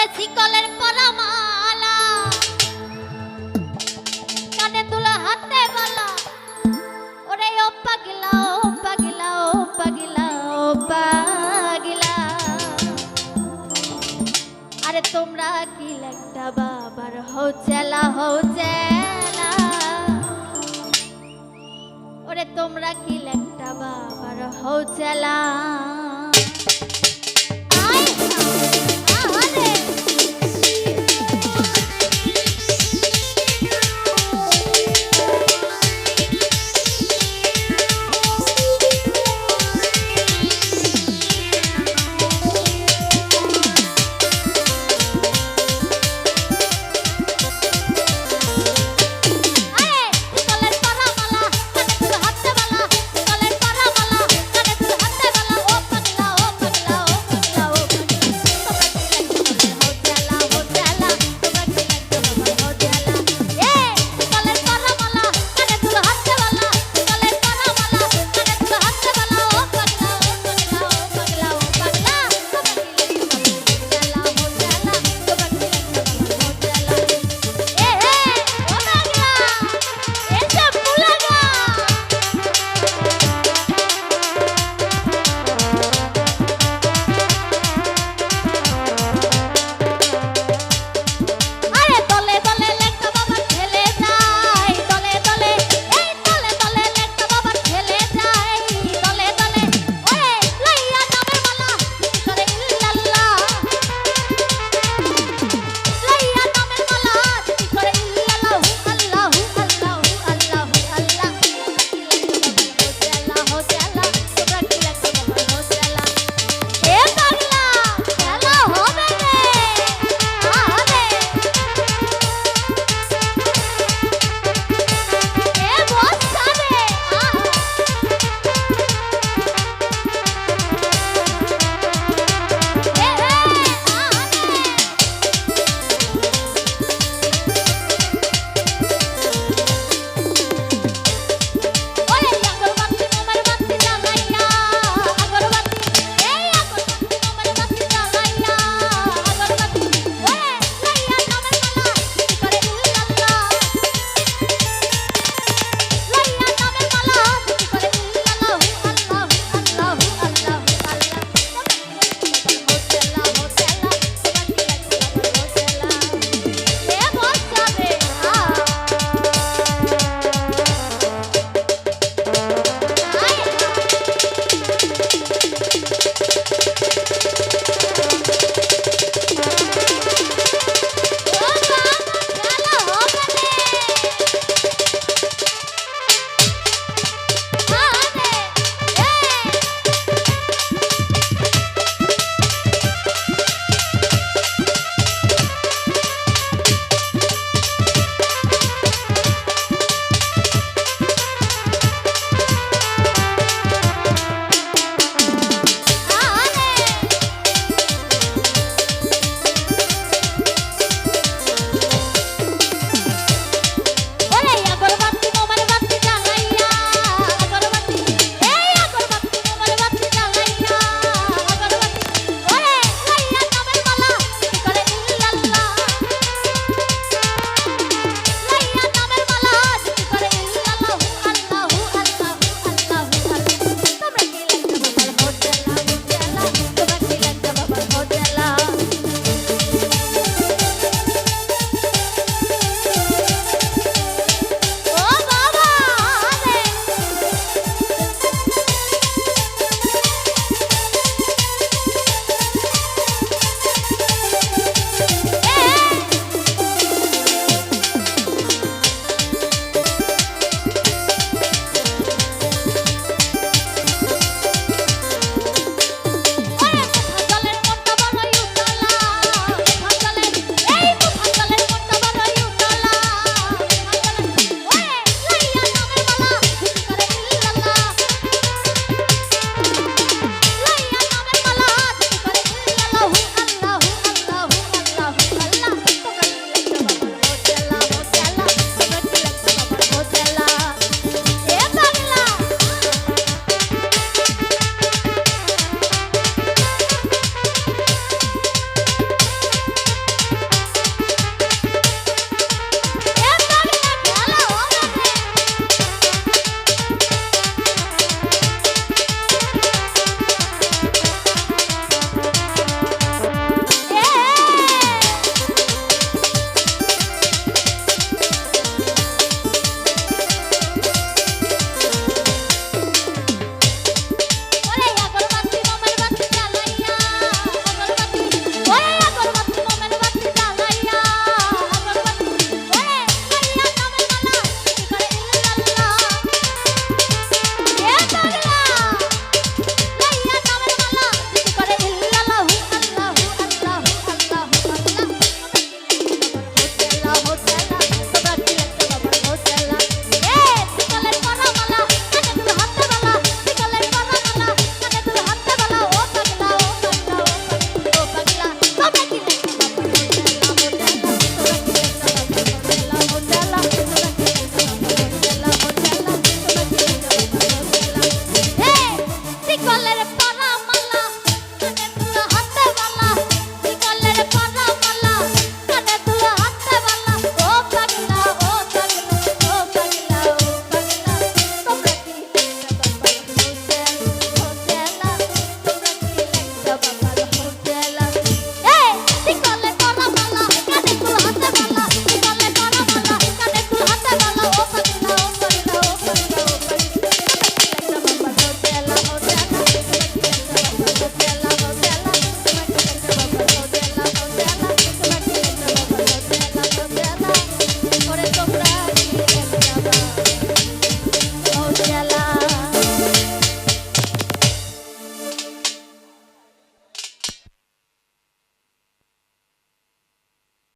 ভালো শিকলের পরামালা কানে তুলা হাতে বালা ওরে ও পাগলা ও পাগলা ও পাগলা ও পাগলা। আরে তোমরা কি একটা বাবার হও চেলা হও চেলা ওরে তোমরা কি একটা বাবার হও চেলা